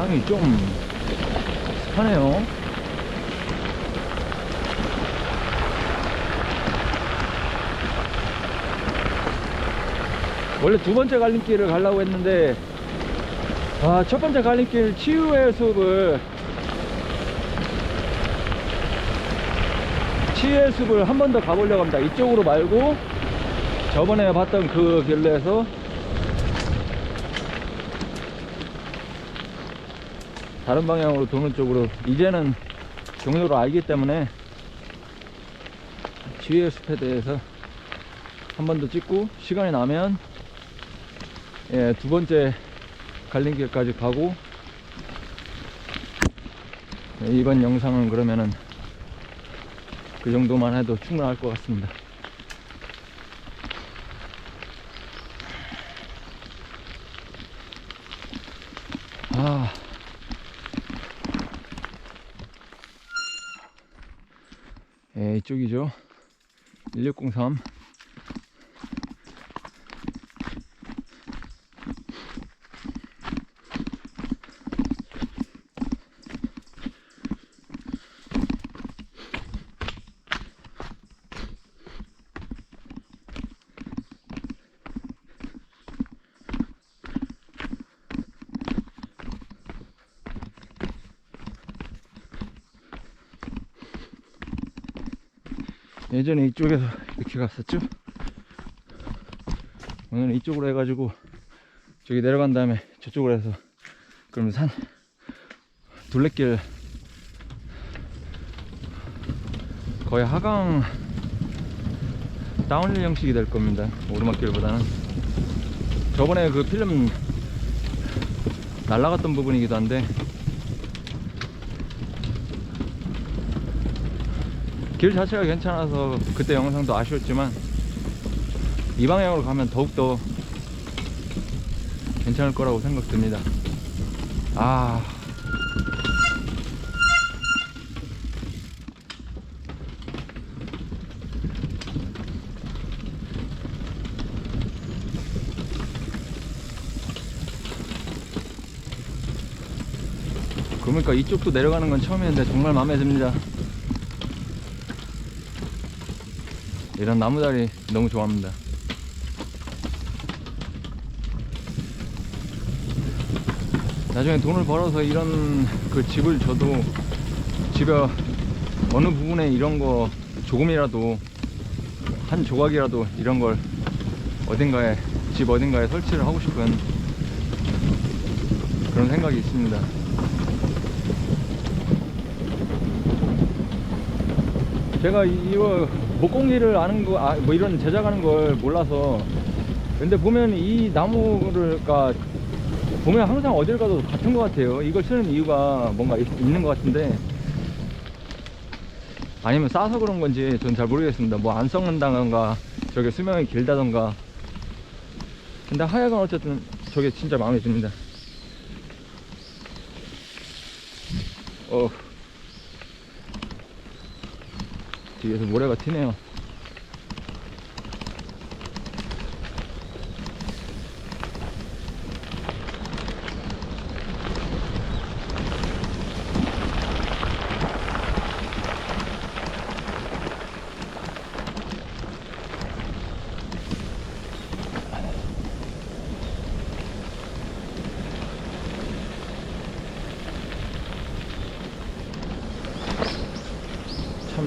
땅이 좀 습하네요. 원래 두 번째 갈림길을 가려고 했는데 아, 첫 번째 갈림길 치유의 숲을 치유의 숲을 한 번 더 가보려고 합니다. 이쪽으로 말고 저번에 봤던 그 길로 해서 다른 방향으로 도는 쪽으로 이제는 경로를 알기 때문에 치유의 숲에 대해서 한 번 더 찍고 시간이 나면 예, 두 번째 갈림길까지 가고 예, 이번 영상은 그러면은 그 정도만 해도 충분할 것 같습니다. 아. 이쪽이죠. 1603. 예전에 이쪽에서 이렇게 갔었죠? 오늘은 이쪽으로 해가지고 저기 내려간 다음에 저쪽으로 해서 그럼 산 둘레길 거의 하강 다운힐 형식이 될 겁니다 오르막길보다는 저번에 그 필름 날라갔던 부분이기도 한데 길 자체가 괜찮아서 그때 영상도 아쉬웠지만 이 방향으로 가면 더욱더 괜찮을 거라고 생각됩니다. 아. 그러니까 이쪽도 내려가는 건 처음이었는데 정말 마음에 듭니다 이런 나무다리 너무 좋아합니다. 나중에 돈을 벌어서 이런 그 집을 줘도 집에 어느 부분에 이런 거 조금이라도 한 조각이라도 이런 걸 어딘가에 집 어딘가에 설치를 하고 싶은 그런 생각이 있습니다. 제가 이- 이거 목공기를 아는 거, 아, 뭐 이런 제작하는 걸 몰라서. 근데 보면 이 나무를, 까 보면 항상 어딜 가도 같은 것 같아요. 이걸 쓰는 이유가 뭔가 있, 있는 것 같은데. 아니면 싸서 그런 건지 전 잘 모르겠습니다. 뭐 안 썩는다던가, 저게 수명이 길다던가. 근데 하여간 어쨌든 저게 진짜 마음에 듭니다. 어. 뒤에서 모래가 튀네요.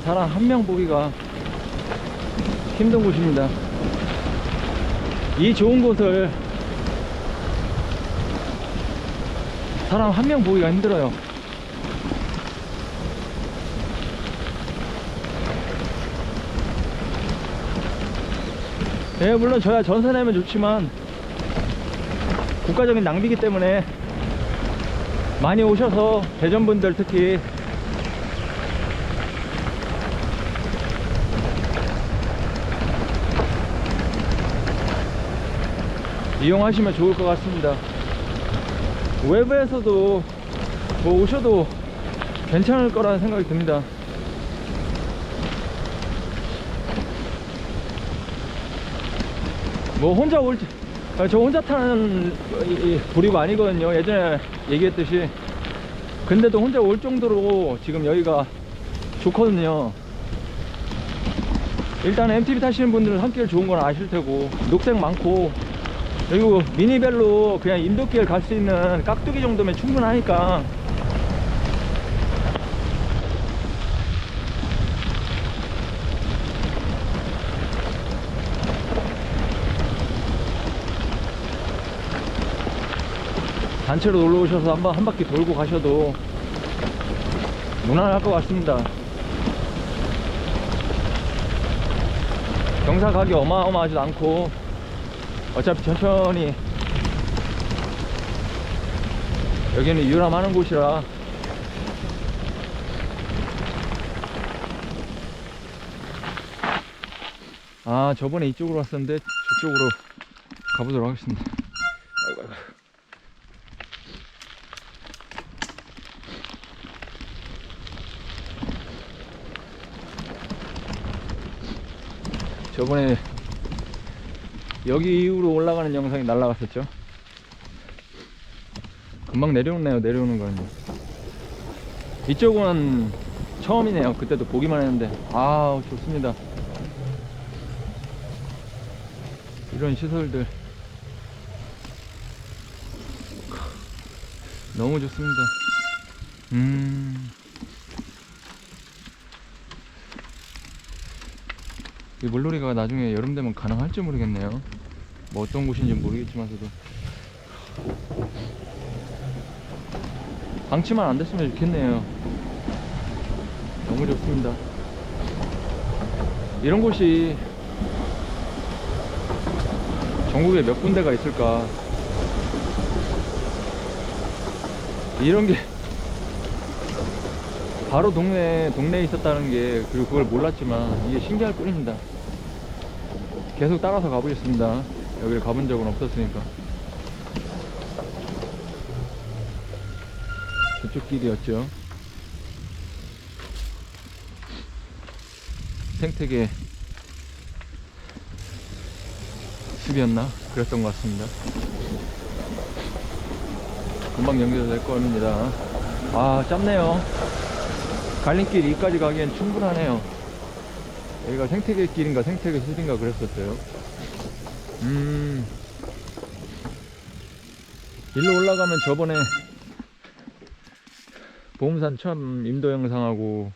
사람 한 명 보기가 힘든 곳입니다. 이 좋은 곳을 사람 한 명 보기가 힘들어요. 예, 물론 저야 전세 내면 좋지만 국가적인 낭비기 때문에 많이 오셔서 대전분들 특히 이용하시면 좋을 것 같습니다. 외부에서도 뭐 오셔도 괜찮을 거라는 생각이 듭니다. 뭐 혼자 올, 아, 저 혼자 타는 부리가 아니거든요. 예전에 얘기했듯이 근데도 혼자 올 정도로 지금 여기가 좋거든요. 일단 MTB 타시는 분들은 산길 좋은 건 아실 테고 녹색 많고 그리고 미니벨로 그냥 인도길 갈 수 있는 깍두기 정도면 충분하니까 단체로 놀러 오셔서 한번 한 바퀴 돌고 가셔도 무난할 것 같습니다. 경사 가기 어마어마하지도 않고 어차피 천천히. 여기는 유람하는 곳이라. 아 저번에 이쪽으로 왔었는데 저쪽으로 가보도록 하겠습니다. 저번에 여기 이후로 올라가는 영상이 날라갔었죠? 금방 내려오네요 내려오는 거는 이쪽은 처음이네요. 그때도 보기만 했는데. 아 좋습니다. 이런 시설들. 너무 좋습니다. 음. 이 물놀이가 나중에 여름 되면 가능할지 모르겠네요. 뭐 어떤 곳인지 모르겠지만서도 방치만 안 됐으면 좋겠네요. 너무 좋습니다. 이런 곳이 전국에 몇 군데가 있을까? 이런 게 바로 동네 동네에 있었다는 게 그리고 그걸 몰랐지만 이게 신기할 뿐입니다. 계속 따라서 가보겠습니다. 여기를 가본 적은 없었으니까. 저쪽 길이었죠. 생태계 숲이었나? 그랬던 것 같습니다. 금방 연결될 겁니다. 아, 짧네요. 갈림길 이까지 가기엔 충분하네요. 여기가 생태계 길인가 생태계 숲인가 그랬었어요. 음. 일로 올라가면 저번에 보험산 처음 임도 영상하고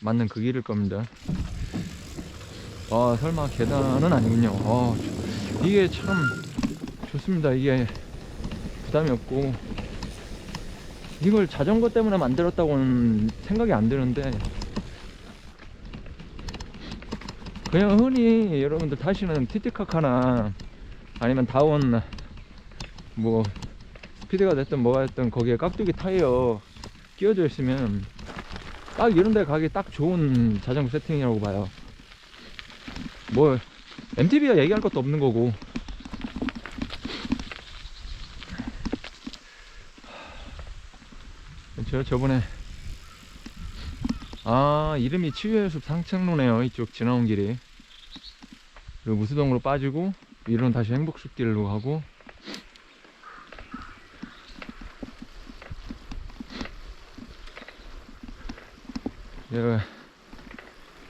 맞는 그 길일 겁니다. 아, 설마 계단은 아니군요. 아, 이게 참 좋습니다. 이게 부담이 없고 이걸 자전거 때문에 만들었다고는 생각이 안 드는데 그냥 흔히 여러분들 타시는 티티카카나 아니면 다운 뭐 스피드가 됐든 뭐가 됐든 거기에 깍두기 타이어 끼워져 있으면 딱 이런 데 가기 딱 좋은 자전거 세팅이라고 봐요. 뭐 MTB가 얘기할 것도 없는 거고. 저 저번에 아 이름이 치유의 숲 상창로네요 이쪽 지나온 길이. 그리고 무수동으로 빠지고 위로는 다시 행복숲길로 가고. 예,